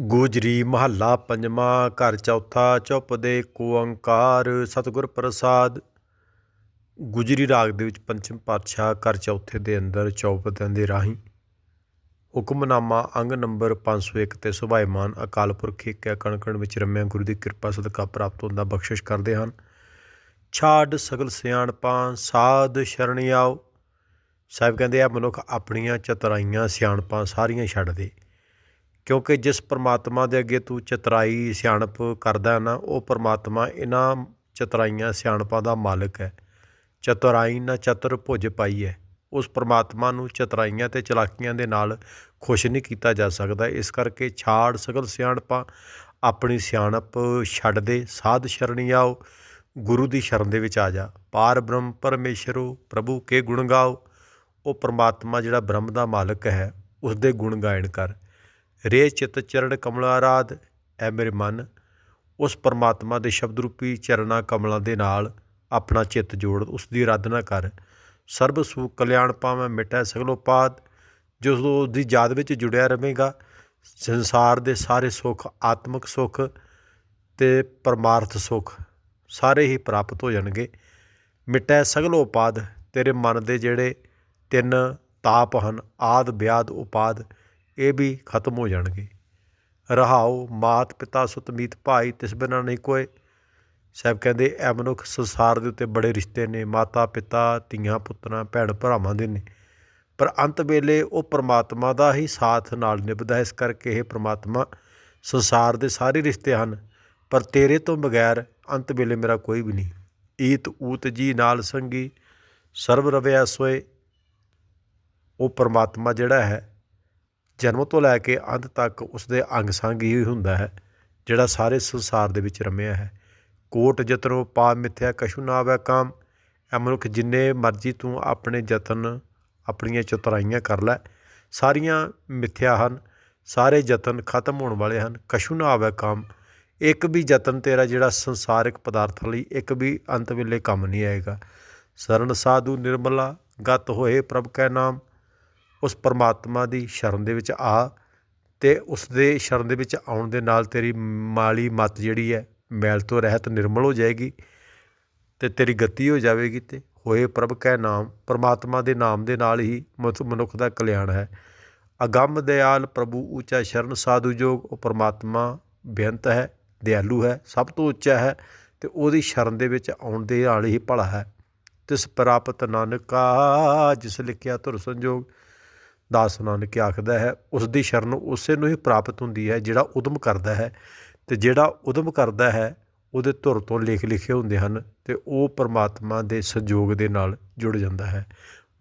ਗੋਜਰੀ ਮਹੱਲਾ ਪੰਜਵਾਂ, ਘਰ ਚੌਥਾ, ਚੁੱਪ ਦੇ ਓੰਕਾਰ ਸਤਿਗੁਰ ਪ੍ਰਸਾਦ। ਗੁਜਰੀ ਰਾਗ ਦੇ ਵਿੱਚ ਪੰਚਮ ਪਾਤਸ਼ਾਹ ਘਰ ਚੌਥੇ ਦੇ ਅੰਦਰ ਚੌਪਦਿਆਂ ਦੇ ਰਾਹੀਂ ਹੁਕਮਨਾਮਾ ਅੰਗ ਨੰਬਰ 501 ਤੇ ਸੁਭਾਇਮਾਨ ਅਕਾਲ ਪੁਰਖ ਇੱਕ ਕਣਕਣ ਵਿੱਚ ਰਮਿਆ ਗੁਰੂ ਦੀ ਕਿਰਪਾ ਸਦਕਾ ਪ੍ਰਾਪਤ ਹੁੰਦਾ ਬਖਸ਼ਿਸ਼ ਕਰਦੇ ਹਨ। ਛਾੜ ਸਗਲ ਸਿਆਣਪਾਂ ਸਾਧ ਸ਼ਰਣੀ ਆਓ। ਸਾਹਿਬ ਕਹਿੰਦੇ ਆ, ਮਨੁੱਖ ਆਪਣੀਆਂ ਚਤਰਾਈਆਂ ਸਿਆਣਪਾਂ ਸਾਰੀਆਂ ਛੱਡ ਦੇ। ਕਿਉਂਕਿ ਜਿਸ ਪਰਮਾਤਮਾ ਦੇ ਅੱਗੇ ਤੂੰ ਚਤਰਾਈ, ਸਿਆਣਪ ਕਰਦਾ ਨਾ, ਉਹ ਪਰਮਾਤਮਾ ਇਹਨਾਂ ਚਤਰਾਈਆਂ, ਸਿਆਣਪਾਂ ਦਾ ਮਾਲਕ ਹੈ। ਚਤੁਰਾਈ ਨਾ ਚਤੁਰ ਭੁਜ ਪਾਈ ਹੈ। ਉਸ ਪਰਮਾਤਮਾ ਨੂੰ ਚਤਰਾਈਆਂ ਤੇ ਚਲਾਕੀਆਂ ਦੇ ਨਾਲ ਖੁਸ਼ ਨਹੀਂ ਕੀਤਾ ਜਾ ਸਕਦਾ। ਇਸ ਕਰਕੇ ਛਾੜ ਸਗਲ ਸਿਆਣਪਾਂ, ਆਪਣੀ ਸਿਆਣਪ ਛੱਡ ਦੇ, ਸਾਧ ਸ਼ਰਣੀ ਆਓ, ਗੁਰੂ ਦੀ ਸ਼ਰਨ ਦੇ ਵਿੱਚ ਆ ਜਾ। ਪਾਰ ਬ੍ਰਹਮ ਪਰਮੇਸ਼ਰੋ, ਪ੍ਰਭੂ ਕੇ ਗੁਣ ਗਾਓ। ਉਹ ਪਰਮਾਤਮਾ ਜਿਹੜਾ ਬ੍ਰਹਮ ਦਾ ਮਾਲਕ ਹੈ ਉਸ ਦੇ ਗੁਣ ਗਾਇਨ ਕਰ। ਰੇ ਚਿਤ ਚਰਨ ਕਮਲਾ ਆਰਾਧ, ਐ ਮੇਰੇ ਮਨ। ਉਸ ਪਰਮਾਤਮਾ ਦੇ ਸ਼ਬਦ ਰੂਪੀ ਚਰਨਾ ਕਮਲਾਂ ਦੇ ਨਾਲ ਆਪਣਾ ਚਿੱਤ ਜੋੜ, ਉਸ ਦੀ ਆਰਾਧਨਾ ਕਰ। ਸਰਬ ਸੁਖ ਕਲਿਆਣ ਪਾਵੇਂ ਮਿਟੈ ਸਗਲੋ ਪਾਦ। ਜੋ ਉਸ ਦੀ ਯਾਦ ਵਿੱਚ ਜੁੜਿਆ ਰਹੇਗਾ ਸੰਸਾਰ ਦੇ ਸਾਰੇ ਸੁੱਖ, ਆਤਮਿਕ ਸੁੱਖ ਤੇ ਪਰਮਾਰਥ ਸੁੱਖ ਸਾਰੇ ਹੀ ਪ੍ਰਾਪਤ ਹੋ ਜਾਣਗੇ। ਮਿਟੈ ਸਗਲੋ ਉਪਾਦ ਤੇਰੇ ਮਨ ਦੇ ਜਿਹੜੇ ਤਿੰਨ ਤਾਪ ਹਨ, ਆਦ ਬਿਆਦ ਉਪਾਦ ਇਹ ਵੀ ਖਤਮ ਹੋ ਜਾਣਗੇ। ਰਹਾਉ ਮਾਤ ਪਿਤਾ ਸੁਤ ਮੀਤ ਭਾਈ ਤਿਸ ਬਿਨਾ ਨਹੀਂ ਕੋਏ। ਸਾਹਿਬ ਕਹਿੰਦੇ, ਐ ਮਨੁੱਖ ਸੰਸਾਰ ਦੇ ਉੱਤੇ ਬੜੇ ਰਿਸ਼ਤੇ ਨੇ, ਮਾਤਾ ਪਿਤਾ, ਧੀਆਂ ਪੁੱਤਰਾਂ, ਭੈਣ ਭਰਾਵਾਂ ਦੇ ਨੇ। ਪਰ ਅੰਤ ਵੇਲੇ ਉਹ ਪ੍ਰਮਾਤਮਾ ਦਾ ਹੀ ਸਾਥ ਨਾਲ ਨਿਭਦਾ ਇਸ ਕਰਕੇ ਇਹ ਪ੍ਰਮਾਤਮਾ ਸੰਸਾਰ ਦੇ ਸਾਰੇ ਰਿਸ਼ਤੇ ਹਨ। ਪਰ ਤੇਰੇ ਤੋਂ ਬਗੈਰ ਅੰਤ ਵੇਲੇ ਮੇਰਾ ਕੋਈ ਵੀ ਨਹੀਂ। ਈਤ ਊਤ ਜੀ ਨਾਲ ਸੰਗੀ, ਸਰਬ ਰਵਿਆ ਸੋਏ। ਉਹ ਪਰਮਾਤਮਾ ਜਿਹੜਾ ਹੈ ਜਨਮ ਤੋਂ ਲੈ ਕੇ ਅੰਤ ਤੱਕ ਉਸ ਦੇ ਅੰਗ ਸੰਗ ਹੀ ਹੁੰਦਾ ਹੈ, ਜਿਹੜਾ ਸਾਰੇ ਸੰਸਾਰ ਦੇ ਵਿੱਚ ਰਮਿਆ ਹੈ। ਕੋਟ ਜਤਨੋ ਪਾ ਮਿੱਥਿਆ ਕਸ਼ੂ ਨਾ ਆਵੇ ਕਾਮ, ਐ ਮਨੁੱਖ ਜਿੰਨੇ ਮਰਜ਼ੀ ਤੂੰ ਆਪਣੇ ਯਤਨ ਆਪਣੀਆਂ ਚਤਰਾਈਆਂ ਕਰ ਲੈ। ਸਾਰੀਆਂ ਮਿੱਥਿਆ ਹਨ, ਸਾਰੇ ਯਤਨ ਖਤਮ ਹੋਣ ਵਾਲੇ ਹਨ ਕਸ਼ੂ ਨਾ ਆਵੇ ਕਾਮ। ਇੱਕ ਵੀ ਯਤਨ ਤੇਰਾ ਜਿਹੜਾ ਸੰਸਾਰਿਕ ਪਦਾਰਥ ਲਈ ਇੱਕ ਵੀ ਅੰਤ ਵੇਲੇ ਕੰਮ ਨਹੀਂ ਆਏਗਾ। ਸਰਨ ਸਾਧੂ ਨਿਰਮਲਾ, ਗਤ ਹੋਏ ਪ੍ਰਭ ਕੈ ਨਾਮ ਉਸ ਪਰਮਾਤਮਾ ਦੀ ਸ਼ਰਨ ਦੇ ਵਿੱਚ ਆ ਤੇ ਉਸ ਦੇ ਸ਼ਰਨ ਦੇ ਵਿੱਚ ਆਉਣ ਦੇ ਨਾਲ ਤੇਰੀ ਮਾਲੀ ਮਤ ਜਿਹੜੀ ਹੈ, ਮੈਲ ਤੋਂ ਰਹਿਤ ਨਿਰਮਲ ਹੋ ਜਾਏਗੀ ਤੇ ਤੇਰੀ ਗਤੀ ਹੋ ਜਾਵੇਗੀ ਤੇ ਹੋਏ ਪ੍ਰਭ ਕੈ ਨਾਮ, ਪਰਮਾਤਮਾ ਦੇ ਨਾਮ ਦੇ ਨਾਲ ਹੀ ਮਨੁੱਖ ਦਾ ਕਲਿਆਣ ਹੈ। ਅਗੰਮ ਦਿਆਲ ਪ੍ਰਭੂ ਉੱਚਾ ਸ਼ਰਨ ਸਾਧੂ ਜੋਗ, ਉਹ ਪਰਮਾਤਮਾ ਬੇਅੰਤ ਹੈ, ਦਿਆਲੂ ਹੈ, ਸਭ ਤੋਂ ਉੱਚਾ ਹੈ ਤੇ ਉਹਦੀ ਸ਼ਰਨ ਦੇ ਵਿੱਚ ਆਉਣ ਦੇ ਨਾਲ ਹੀ ਭਲਾ ਹੈ। ਤਿਸ ਪ੍ਰਾਪਤ ਨਾਨਕਾ, ਜਿਸ ਲਿਖਿਆ ਧੁਰ ਸੰਜੋਗ ਦਾਸ ਨਾਨਕ ਆਖਦਾ ਹੈ ਉਸ ਦੀ ਸ਼ਰਨ ਉਸੇ ਨੂੰ ਹੀ ਪ੍ਰਾਪਤ ਹੁੰਦੀ ਹੈ ਜਿਹੜਾ ਉਦਮ ਕਰਦਾ ਹੈ ਤੇ ਜਿਹੜਾ ਉਦਮ ਕਰਦਾ ਹੈ, ਉਹਦੇ ਧੁਰ ਤੋਂ ਲਿਖ ਲਿਖੇ ਹੁੰਦੇ ਹਨ ਤੇ ਉਹ ਪਰਮਾਤਮਾ ਦੇ ਸੰਜੋਗ ਦੇ ਨਾਲ ਜੁੜ ਜਾਂਦਾ ਹੈ।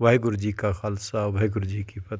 ਵਾਹਿਗੁਰੂ ਜੀ ਕਾ ਖਾਲਸਾ, ਵਾਹਿਗੁਰੂ ਜੀ ਕੀ ਫਤਿਹ।